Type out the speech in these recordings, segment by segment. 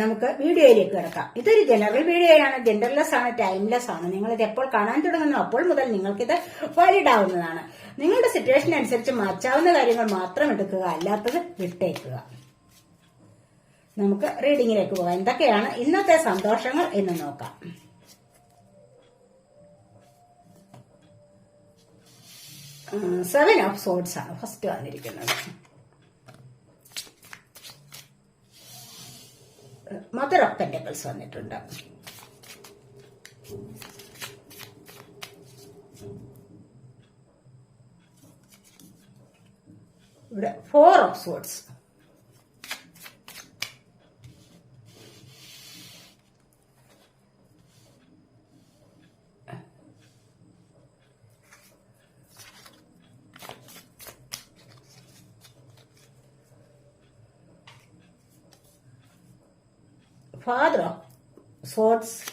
നമുക്ക് വീഡിയോയിലേക്ക് കിടക്കാം. ഇതൊരു ജനറൽ വീഡിയോയാണ് ജെൻഡർലെസ് ആണ് ടൈംലെസ് ആണ്. നിങ്ങൾ ഇത് എപ്പോൾ കാണാൻ തുടങ്ങുന്നു അപ്പോൾ മുതൽ നിങ്ങൾക്കിത് വാലിഡ് ആവുന്നതാണ് നിങ്ങളുടെ സിറ്റുവേഷൻ അനുസരിച്ച് മാറ്റാവുന്ന കാര്യങ്ങൾ മാത്രം എടുക്കുക അല്ലാത്തത് വിട്ടേക്കുക. നമുക്ക് റീഡിങ്ങിലേക്ക് പോകാം. എന്തൊക്കെയാണ് ഇന്നത്തെ സന്തോഷങ്ങൾ എന്ന് നോക്കാം. സെവൻ ഓഫ് സോഡ്സ് ആണ് ഫസ്റ്റ് വന്നിരിക്കുന്നത്. മദർ ഓഫ് പെന്റക്കിൾസ് വന്നിട്ടുണ്ട്. ഇവിടെ four of swords father of swords.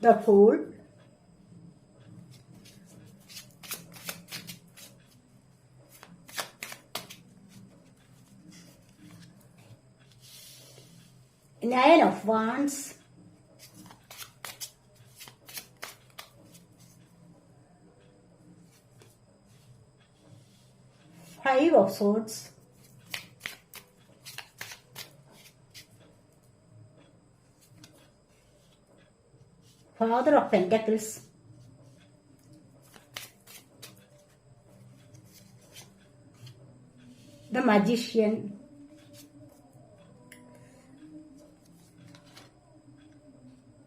The fool. Nine of wands of swords father of pentacles the magician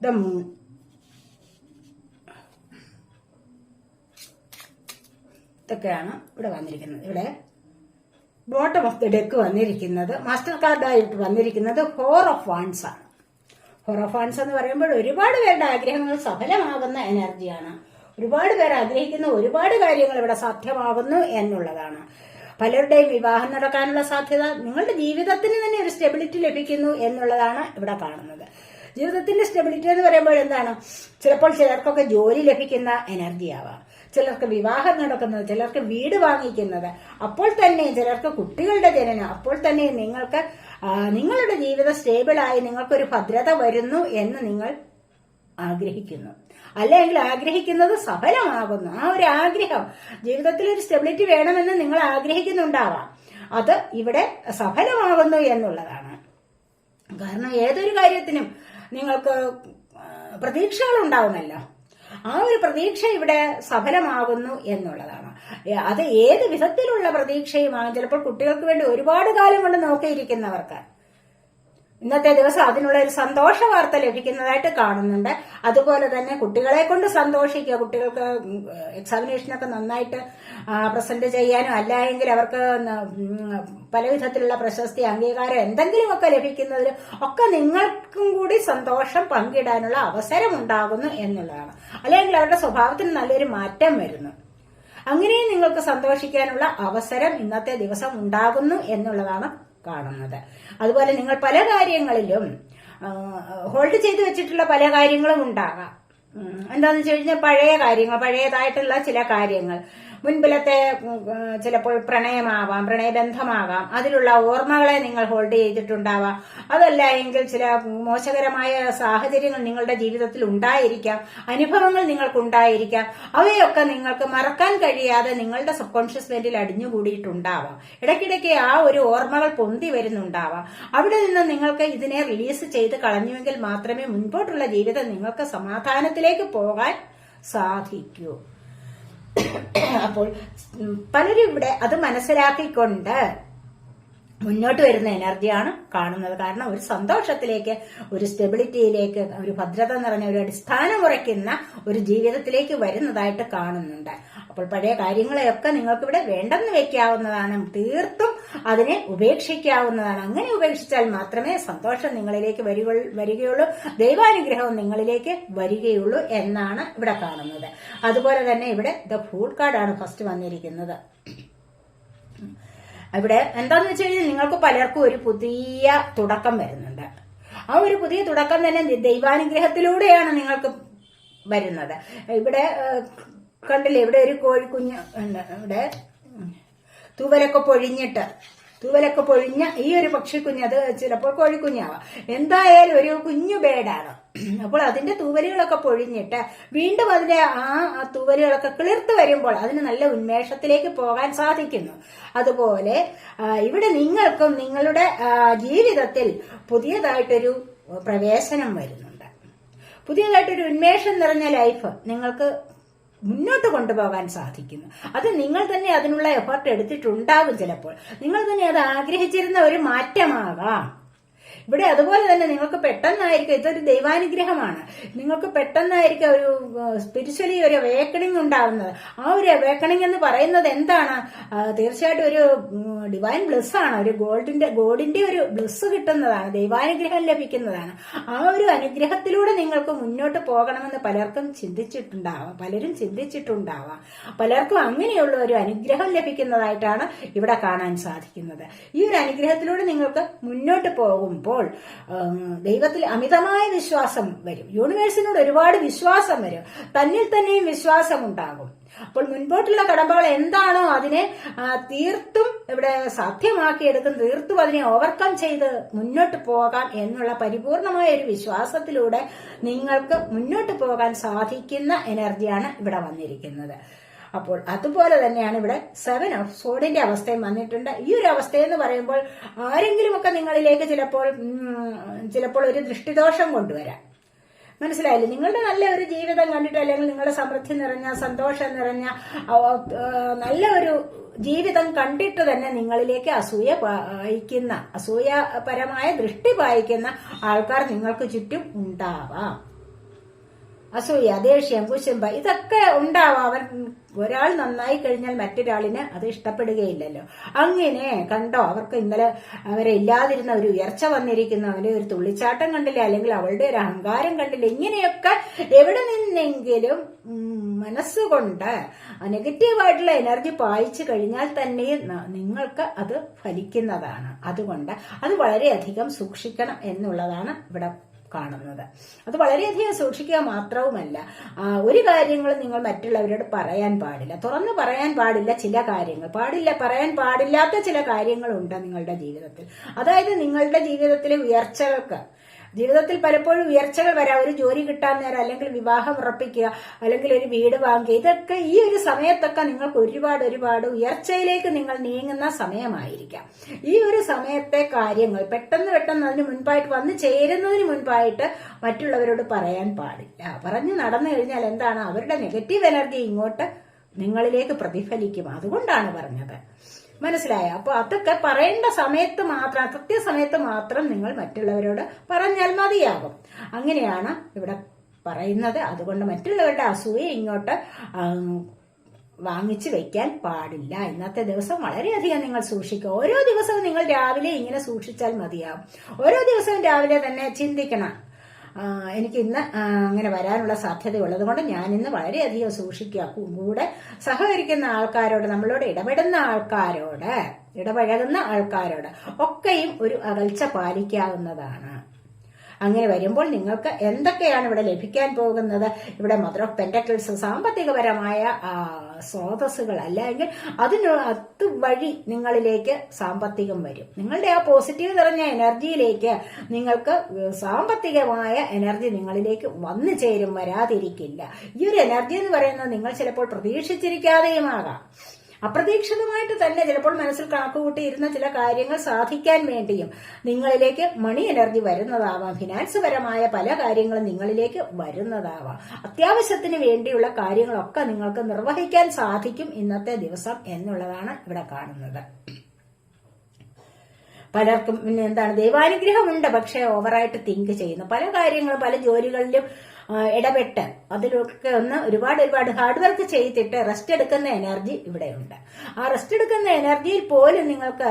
the moon ഇതൊക്കെയാണ് ഇവിടെ വന്നിരിക്കുന്നത് ഇവിടെ ബോട്ടം ഓഫ് ദി ഡെക്ക് വന്നിരിക്കുന്നത് master കാർഡായിട്ട് വന്നിരിക്കുന്നത് ഹോർ ഓഫ് വാൻസ് ആണ്. ഹോർ ഓഫ് വാൻസ് എന്ന് പറയുമ്പോൾ ഒരുപാട് പേരുടെ ആഗ്രഹങ്ങൾ സഫലമാകുന്ന എനർജിയാണ് ഒരുപാട് പേർ ആഗ്രഹിക്കുന്ന ഒരുപാട് കാര്യങ്ങൾ ഇവിടെ സാധ്യമാകുന്നു എന്നുള്ളതാണ്. പലരുടെയും വിവാഹം നടക്കാനുള്ള സാധ്യത നിങ്ങളുടെ ജീവിതത്തിന് തന്നെ ഒരു സ്റ്റെബിലിറ്റി ലഭിക്കുന്നു എന്നുള്ളതാണ് ഇവിടെ കാണുന്നത്. ജീവിതത്തിന്റെ സ്റ്റെബിലിറ്റി എന്ന് പറയുമ്പോൾ എന്താണ്? ചിലപ്പോൾ ചിലർക്കൊക്കെ ജോലി ലഭിക്കുന്ന എനർജി ആവാം. ചിലർക്ക് വിവാഹം നടക്കുന്നത് ചിലർക്ക് വീട് വാങ്ങിക്കുന്നത് അപ്പോൾ തന്നെ ചിലർക്ക് കുട്ടികളുടെ ജനനം അപ്പോൾ തന്നെ നിങ്ങൾക്ക് നിങ്ങളുടെ ജീവിതം സ്റ്റേബിളായി നിങ്ങൾക്കൊരു ഭദ്രത വരുന്നു എന്ന് നിങ്ങൾ ആഗ്രഹിക്കുന്നു. അല്ലെങ്കിൽ ആഗ്രഹിക്കുന്നത് സഫലമാകുന്നു. ആ ഒരു ആഗ്രഹം ജീവിതത്തിൽ ഒരു സ്റ്റെബിലിറ്റി വേണമെന്ന് നിങ്ങൾ ആഗ്രഹിക്കുന്നുണ്ടാവാം. അത് ഇവിടെ സഫലമാകുന്നു എന്നുള്ളതാണ്. കാരണം ഏതൊരു കാര്യത്തിനും നിങ്ങൾക്ക് പ്രതീക്ഷകൾ ഉണ്ടാവുമല്ലോ ആ ഒരു പ്രതീക്ഷ ഇവിടെ സഫലമാകുന്നു എന്നുള്ളതാണ്. അത് ഏത് വിധത്തിലുള്ള പ്രതീക്ഷയുമാകും ചിലപ്പോൾ കുട്ടികൾക്ക് വേണ്ടി ഒരുപാട് കാലം കൊണ്ട് നോക്കിയിരിക്കുന്നവർക്ക്. ഇന്നത്തെ ദിവസം അതിനുള്ള ഒരു സന്തോഷ വാർത്ത ലഭിക്കുന്നതായിട്ട് കാണുന്നുണ്ട്. അതുപോലെ തന്നെ കുട്ടികളെ കൊണ്ട് സന്തോഷിക്കുക കുട്ടികൾക്ക് എക്സാമിനേഷനൊക്കെ നന്നായിട്ട് പ്രസന്റ് ചെയ്യാനും അല്ല എങ്കിൽ അവർക്ക് പല വിധത്തിലുള്ള പ്രശസ്തി അംഗീകാരം എന്തെങ്കിലുമൊക്കെ ലഭിക്കുന്നതിൽ ഒക്കെ നിങ്ങൾക്കും കൂടി സന്തോഷം പങ്കിടാനുള്ള അവസരം ഉണ്ടാകുന്നു എന്നുള്ളതാണ്. അല്ലെങ്കിൽ അവരുടെ സ്വഭാവത്തിന് നല്ലൊരു മാറ്റം വരുന്നു. അങ്ങനെയും നിങ്ങൾക്ക് സന്തോഷിക്കാനുള്ള അവസരം ഇന്നത്തെ ദിവസം ഉണ്ടാകുന്നു എന്നുള്ളതാണ് കാണുന്നത്. അതുപോലെ നിങ്ങൾ പല കാര്യങ്ങളിലും ഹോൾഡ് ചെയ്ത് വെച്ചിട്ടുള്ള പല കാര്യങ്ങളും ഉണ്ടാകാം. എന്താണെന്ന് വെച്ച് കഴിഞ്ഞാൽ പഴയ കാര്യങ്ങൾ പഴയതായിട്ടുള്ള ചില കാര്യങ്ങൾ. മുൻപിലത്തെ ചിലപ്പോൾ പ്രണയമാവാം പ്രണയബന്ധമാവാം അതിലുള്ള ഓർമ്മകളെ നിങ്ങൾ ഹോൾഡ് ചെയ്തിട്ടുണ്ടാവാം. അതല്ല എങ്കിൽ ചില മോശകരമായ സാഹചര്യങ്ങൾ നിങ്ങളുടെ ജീവിതത്തിൽ ഉണ്ടായിരിക്കാം അനുഭവങ്ങൾ നിങ്ങൾക്കുണ്ടായിരിക്കാം. അവയൊക്കെ നിങ്ങൾക്ക് മറക്കാൻ കഴിയാതെ നിങ്ങളുടെ സബ് കോൺഷ്യസ് മൈൻഡിൽ അടിഞ്ഞുകൂടിയിട്ടുണ്ടാവാം. ഇടയ്ക്കിടയ്ക്ക് ആ ഒരു ഓർമ്മകൾ പൊന്തി വരുന്നുണ്ടാവാം. അവിടെ നിന്ന് നിങ്ങൾക്ക് ഇതിനെ റിലീസ് ചെയ്ത് കളഞ്ഞുവെങ്കിൽ മാത്രമേ മുൻപോട്ടുള്ള ജീവിതം നിങ്ങൾക്ക് സമാധാനത്തിലേക്ക് പോകാൻ സാധിക്കൂ. അപ്പോൾ പലരും ഇവിടെ അത് മനസ്സിലാക്കിക്കൊണ്ട് മുന്നോട്ട് വരുന്ന എനർജിയാണ് കാണുന്നത്. കാരണം ഒരു സന്തോഷത്തിലേക്ക് ഒരു സ്റ്റെബിലിറ്റിയിലേക്ക് ഒരു ഭദ്രത നിറഞ്ഞ ഒരു അടിസ്ഥാനം ഉറയ്ക്കുന്ന ഒരു ജീവിതത്തിലേക്ക് വരുന്നതായിട്ട് കാണുന്നുണ്ട്. അപ്പോൾ പഴയ കാര്യങ്ങളെയൊക്കെ നിങ്ങൾക്ക് ഇവിടെ വേണ്ടെന്ന് വെക്കാവുന്നതാണ്. തീർത്തും അതിനെ ഉപേക്ഷിക്കാവുന്നതാണ്. അങ്ങനെ ഉപേക്ഷിച്ചാൽ മാത്രമേ സന്തോഷം നിങ്ങളിലേക്ക് വരിക- വരികയുള്ളൂ. ദൈവാനുഗ്രഹവും നിങ്ങളിലേക്ക് വരികയുള്ളൂ എന്നാണ് ഇവിടെ കാണുന്നത്. അതുപോലെ തന്നെ ഇവിടെ ദ ഫുഡ് കാർഡാണ് ഫസ്റ്റ് വന്നിരിക്കുന്നത്. ഇവിടെ എന്താന്ന് വെച്ച് കഴിഞ്ഞാൽ നിങ്ങൾക്ക് പലർക്കും ഒരു പുതിയ തുടക്കം വരുന്നുണ്ട്. ആ ഒരു പുതിയ തുടക്കം തന്നെ ദൈവാനുഗ്രഹത്തിലൂടെയാണ് നിങ്ങൾക്ക് വരുന്നത്. ഇവിടെ കണ്ടില്ലേ ഇവിടെ ഒരു കോഴിക്കുഞ്ഞ് ഉണ്ട്. ഇവിടെ തൂവലൊക്കെ പൊഴിഞ്ഞിട്ട് തൂവലൊക്കെ പൊഴിഞ്ഞ ഈ ഒരു പക്ഷിക്കുഞ്ഞ് അത് ചിലപ്പോൾ കോഴിക്കുഞ്ഞാവാം. എന്തായാലും ഒരു കുഞ്ഞു ബേഡാണ് അപ്പോൾ അതിന്റെ തൂവലുകളൊക്കെ പൊഴിഞ്ഞിട്ട് വീണ്ടും അതിന്റെ ആ തൂവലുകളൊക്കെ കിളിർത്ത് വരുമ്പോൾ അതിന് നല്ല ഉന്മേഷത്തിലേക്ക് പോകാൻ സാധിക്കുന്നു. അതുപോലെ ഇവിടെ നിങ്ങൾക്കും നിങ്ങളുടെ ജീവിതത്തിൽ പുതിയതായിട്ടൊരു പ്രവേശനം വരുന്നുണ്ട്. പുതിയതായിട്ടൊരു ഉന്മേഷം നിറഞ്ഞ ലൈഫ് നിങ്ങൾക്ക് മുന്നോട്ട് കൊണ്ടുപോകാൻ സാധിക്കുന്നു. അത് നിങ്ങൾ തന്നെ അതിനുള്ള എഫർട്ട് എടുത്തിട്ടുണ്ടാകും ചിലപ്പോൾ. നിങ്ങൾ തന്നെ അത് ആഗ്രഹിച്ചിരുന്ന ഒരു മാറ്റമാകാം. ഇവിടെ അതുപോലെ തന്നെ നിങ്ങൾക്ക് പെട്ടെന്നായിരിക്കും ഇതൊരു ദൈവാനുഗ്രഹമാണ്. നിങ്ങൾക്ക് പെട്ടെന്നായിരിക്കും ഒരു സ്പിരിച്വലി ഒരു അവേക്കണിങ് ഉണ്ടാവുന്നത്. ആ ഒരു അവേക്കണിങ് എന്ന് പറയുന്നത് എന്താണ്? തീർച്ചയായിട്ടും ഒരു ഡിവൈൻ ബ്ലസ് ആണ്. ഒരു ഗോൾഡിന്റെ ഗോഡിന്റെ ഒരു ബ്ലസ് കിട്ടുന്നതാണ് ദൈവാനുഗ്രഹം ലഭിക്കുന്നതാണ്. ആ ഒരു അനുഗ്രഹത്തിലൂടെ നിങ്ങൾക്ക് മുന്നോട്ട് പോകണമെന്ന് പലർക്കും ചിന്തിച്ചിട്ടുണ്ടാവാം പലരും ചിന്തിച്ചിട്ടുണ്ടാവാം. പലർക്കും അങ്ങനെയുള്ള ഒരു അനുഗ്രഹം ലഭിക്കുന്നതായിട്ടാണ് ഇവിടെ കാണാൻ സാധിക്കുന്നത്. ഈ ഒരു അനുഗ്രഹത്തിലൂടെ നിങ്ങൾക്ക് മുന്നോട്ട് പോകുമ്പോൾ ഉം, ദൈവത്തിൽ അമിതമായ വിശ്വാസം വരും. യൂണിവേഴ്സിനോട് ഒരുപാട് വിശ്വാസം വരും. തന്നിൽ തന്നെയും വിശ്വാസം ഉണ്ടാകും. അപ്പോൾ മുൻപോട്ടുള്ള കടമ്പകൾ എന്താണോ അതിനെ തീർത്തും ഇവിടെ സാധ്യമാക്കിയെടുക്കും തീർത്തും അതിനെ ഓവർകം ചെയ്ത് മുന്നോട്ട് പോകാം എന്നുള്ള പരിപൂർണമായ ഒരു വിശ്വാസത്തിലൂടെ നിങ്ങൾക്ക് മുന്നോട്ട് പോകാൻ സാധിക്കുന്ന എനർജിയാണ് ഇവിടെ വന്നിരിക്കുന്നത്. അപ്പോൾ അതുപോലെ തന്നെയാണ് ഇവിടെ സെവൻ ഓഫ് സോഡിന്റെ അവസ്ഥയും വന്നിട്ടുണ്ട്. ഈ ഒരു അവസ്ഥ എന്ന് പറയുമ്പോൾ ആരെങ്കിലുമൊക്കെ നിങ്ങളിലേക്ക് ചിലപ്പോൾ ചിലപ്പോൾ ഒരു ദൃഷ്ടിദോഷം കൊണ്ടുവരാം. മനസ്സിലായില്ലേ? നിങ്ങളുടെ നല്ല ഒരു ജീവിതം കണ്ടിട്ട് അല്ലെങ്കിൽ നിങ്ങളുടെ സമൃദ്ധി നിറഞ്ഞ സന്തോഷം നിറഞ്ഞ നല്ല ഒരു ജീവിതം കണ്ടിട്ട് തന്നെ നിങ്ങളിലേക്ക് അസൂയ പായിക്കുന്ന അസൂയപരമായ ദൃഷ്ടി പായിക്കുന്ന ആൾക്കാർ നിങ്ങൾക്ക് ചുറ്റും ഉണ്ടാവാം. അസൂയ ദേഷ്യം കുശുമ്പ ഇതൊക്കെ ഉണ്ടാവാം അവൻ ഒരാൾ നന്നായി കഴിഞ്ഞാൽ മറ്റൊരാളിന് അത് ഇഷ്ടപ്പെടുകയില്ലല്ലോ. അങ്ങനെ കണ്ടോ അവർക്ക് ഇന്നലെ അവരെ ഇല്ലാതിരുന്ന ഒരു ഉയർച്ച വന്നിരിക്കുന്നു. അവരെ ഒരു തുള്ളിച്ചാട്ടം കണ്ടില്ല അല്ലെങ്കിൽ അവളുടെ ഒരു അഹങ്കാരം കണ്ടില്ല? ഇങ്ങനെയൊക്കെ എവിടെ നിന്നെങ്കിലും മനസ്സുകൊണ്ട് നെഗറ്റീവായിട്ടുള്ള എനർജി പായിച്ചു കഴിഞ്ഞാൽ തന്നെ നിങ്ങൾക്ക് അത് ഫലിക്കുന്നതാണ്. അതുകൊണ്ട് അത് വളരെയധികം സൂക്ഷിക്കണം എന്നുള്ളതാണ് ഇവിടെ കാണുന്നത്. അത് വളരെയധികം സൂക്ഷിക്കുക മാത്രവുമല്ല ഒരു കാര്യങ്ങളും നിങ്ങൾ മറ്റുള്ളവരോട് പറയാൻ പാടില്ല. തുറന്നു പറയാൻ പാടില്ല ചില കാര്യങ്ങൾ. പാടില്ല പറയാൻ പാടില്ലാത്ത ചില കാര്യങ്ങളുണ്ട് നിങ്ങളുടെ ജീവിതത്തിൽ. അതായത് നിങ്ങളുടെ ജീവിതത്തിലെ ഉയർച്ചകൾക്ക് ജീവിതത്തിൽ പലപ്പോഴും ഉയർച്ചകൾ വരാം. ഒരു ജോലി കിട്ടാൻ നേരം അല്ലെങ്കിൽ വിവാഹം ഉറപ്പിക്കുക അല്ലെങ്കിൽ ഒരു വീട് വാങ്ങുക ഇതൊക്കെ ഈ ഒരു സമയത്തൊക്കെ നിങ്ങൾക്ക് ഒരുപാട് ഒരുപാട് ഉയർച്ചയിലേക്ക് നിങ്ങൾ നീങ്ങുന്ന സമയമായിരിക്കാം. ഈ ഒരു സമയത്തെ കാര്യങ്ങൾ പെട്ടെന്ന് പെട്ടെന്ന് അതിന് മുൻപായിട്ട് വന്നു ചേരുന്നതിന് മുൻപായിട്ട് മറ്റുള്ളവരോട് പറയാൻ പാടില്ല. പറഞ്ഞു നടന്നു കഴിഞ്ഞാൽ എന്താണ്? അവരുടെ നെഗറ്റീവ് എനർജി ഇങ്ങോട്ട് നിങ്ങളിലേക്ക് പ്രതിഫലിക്കും. അതുകൊണ്ടാണ് പറഞ്ഞത്. മനസ്സിലായോ? അപ്പൊ അതൊക്കെ പറയേണ്ട സമയത്ത് മാത്രം കൃത്യസമയത്ത് മാത്രം നിങ്ങൾ മറ്റുള്ളവരോട് പറഞ്ഞാൽ മതിയാകും. അങ്ങനെയാണ് ഇവിടെ പറയുന്നത്. അതുകൊണ്ട് മറ്റുള്ളവരുടെ അസൂയ ഇങ്ങോട്ട് വാങ്ങിച്ചു വെക്കാൻ പാടില്ല. ഇന്നത്തെ ദിവസം വളരെയധികം നിങ്ങൾ സൂക്ഷിക്കുക. ഓരോ ദിവസവും നിങ്ങൾ രാവിലെ ഇങ്ങനെ സൂക്ഷിച്ചാൽ മതിയാവും ഓരോ ദിവസവും രാവിലെ തന്നെ ചിന്തിക്കണം. എനിക്ക് ഇന്ന് അങ്ങനെ വരാനുള്ള സാധ്യതയുള്ളത് കൊണ്ട് ഞാൻ ഇന്ന് വളരെയധികം സൂക്ഷിക്കുക. കൂടെ സഹകരിക്കുന്ന ആൾക്കാരോട് നമ്മളോട് ഇടപെടുന്ന ആൾക്കാരോട് ഇടപഴകുന്ന ആൾക്കാരോട് ഒക്കെയും ഒരു അകൽച്ച പാലിക്കാവുന്നതാണ്. അങ്ങനെ വരുമ്പോൾ നിങ്ങൾക്ക് എന്തൊക്കെയാണ് ഇവിടെ ലഭിക്കാൻ പോകുന്നത്? ഇവിടെ മദർ ഓഫ് പെന്റക്കിൾസ് സാമ്പത്തികപരമായ സ്രോതസ്സുകൾ അല്ലെങ്കിൽ അതിന് അത് വഴി നിങ്ങളിലേക്ക് സാമ്പത്തികം വരും. നിങ്ങളുടെ ആ പോസിറ്റീവ് നിറഞ്ഞ എനർജിയിലേക്ക് നിങ്ങൾക്ക് സാമ്പത്തികമായ എനർജി നിങ്ങളിലേക്ക് വന്നു ചേരും വരാതിരിക്കില്ല. ഈ ഒരു എനർജി എന്ന് പറയുന്നത് നിങ്ങൾ ചിലപ്പോൾ പ്രതീക്ഷിച്ചിരിക്കാതെയുമാകാം അപ്രതീക്ഷിതമായിട്ട് തന്നെ ചിലപ്പോൾ മനസ്സിൽ കണക്കുകൂട്ടിയിരുന്ന ചില കാര്യങ്ങൾ സാധിക്കാൻ വേണ്ടിയും നിങ്ങളിലേക്ക് മണി എനർജി വരുന്നതാവാം. ഫിനാൻസ് പരമായ പല കാര്യങ്ങളും നിങ്ങളിലേക്ക് വരുന്നതാവാം. അത്യാവശ്യത്തിന് വേണ്ടിയുള്ള കാര്യങ്ങളൊക്കെ നിങ്ങൾക്ക് നിർവഹിക്കാൻ സാധിക്കും ഇന്നത്തെ ദിവസം എന്നുള്ളതാണ് ഇവിടെ കാണുന്നത്. പലർക്കും പിന്നെ എന്താണ് ദൈവാനുഗ്രഹമുണ്ട് പക്ഷെ ഓവറായിട്ട് തിങ്ക് ചെയ്യുന്നു. പല കാര്യങ്ങളും പല ജോലികളിലും ഇടപെട്ട് അതിലൊക്കെ ഒന്ന് ഒരുപാട് ഒരുപാട് ഹാർഡ് വർക്ക് ചെയ്തിട്ട് റെസ്റ്റ് എടുക്കുന്ന എനർജി ഇവിടെയുണ്ട്. ആ റെസ്റ്റ് എടുക്കുന്ന എനർജിയിൽ പോലും നിങ്ങൾക്ക്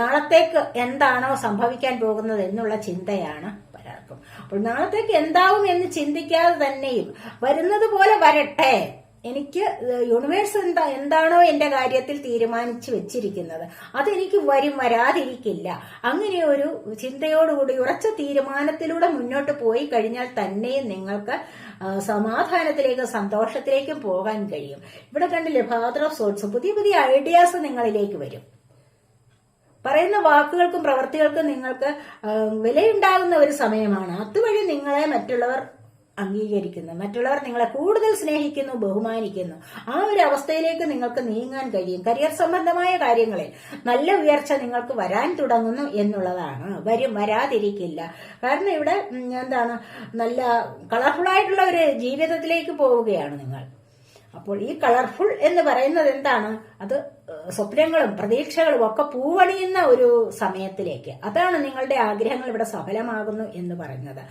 നാളത്തേക്ക് എന്താണോ സംഭവിക്കാൻ പോകുന്നത് എന്നുള്ള ചിന്തയാണ് പലർക്കും. അപ്പോൾ നാളത്തേക്ക് എന്താവും എന്ന് ചിന്തിക്കാതെ തന്നെയും വരുന്നത് പോലെ വരട്ടെ എനിക്ക് യൂണിവേഴ്സ് എന്താ എന്താണോ എന്റെ കാര്യത്തിൽ തീരുമാനിച്ചു വെച്ചിരിക്കുന്നത്. അതെനിക്ക് വരും വരാതിരിക്കില്ല. അങ്ങനെ ഒരു ചിന്തയോടുകൂടി ഉറച്ച തീരുമാനത്തിലൂടെ മുന്നോട്ട് പോയി കഴിഞ്ഞാൽ തന്നെയും നിങ്ങൾക്ക് സമാധാനത്തിലേക്കും സന്തോഷത്തിലേക്കും പോകാൻ കഴിയും. ഇവിടെ കണ്ടില്ലേ ഫാദർ ഓഫ് സോട്സ് പുതിയ പുതിയ ഐഡിയാസ് നിങ്ങളിലേക്ക് വരും. പറയുന്ന വാക്കുകൾക്കും പ്രവർത്തികൾക്കും നിങ്ങൾക്ക് വിലയുണ്ടാകുന്ന ഒരു സമയമാണ്. അതുവഴി നിങ്ങളെ മറ്റുള്ളവർ അംഗീകരിക്കുന്നു. മറ്റുള്ളവർ നിങ്ങളെ കൂടുതൽ സ്നേഹിക്കുന്നു ബഹുമാനിക്കുന്നു. ആ ഒരു അവസ്ഥയിലേക്ക് നിങ്ങൾക്ക് നീങ്ങാൻ കഴിയും. കരിയർ സംബന്ധമായ കാര്യങ്ങളിൽ നല്ല ഉയർച്ച നിങ്ങൾക്ക് വരാൻ തുടങ്ങുന്നു എന്നുള്ളതാണ്. വരും വരാതിരിക്കില്ല. കാരണം ഇവിടെ എന്താണ് നല്ല കളർഫുൾ ആയിട്ടുള്ള ഒരു ജീവിതത്തിലേക്ക് പോവുകയാണ് നിങ്ങൾ. അപ്പോൾ ഈ കളർഫുൾ എന്ന് പറയുന്നത് എന്താണ്? അത് സ്വപ്നങ്ങളും പ്രതീക്ഷകളും ഒക്കെ പൂവണിയുന്ന ഒരു സമയത്തിലേക്ക്. അതാണ് നിങ്ങളുടെ ആഗ്രഹങ്ങൾ ഇവിടെ സഫലമാകുന്നു എന്ന് പറയുന്നത്.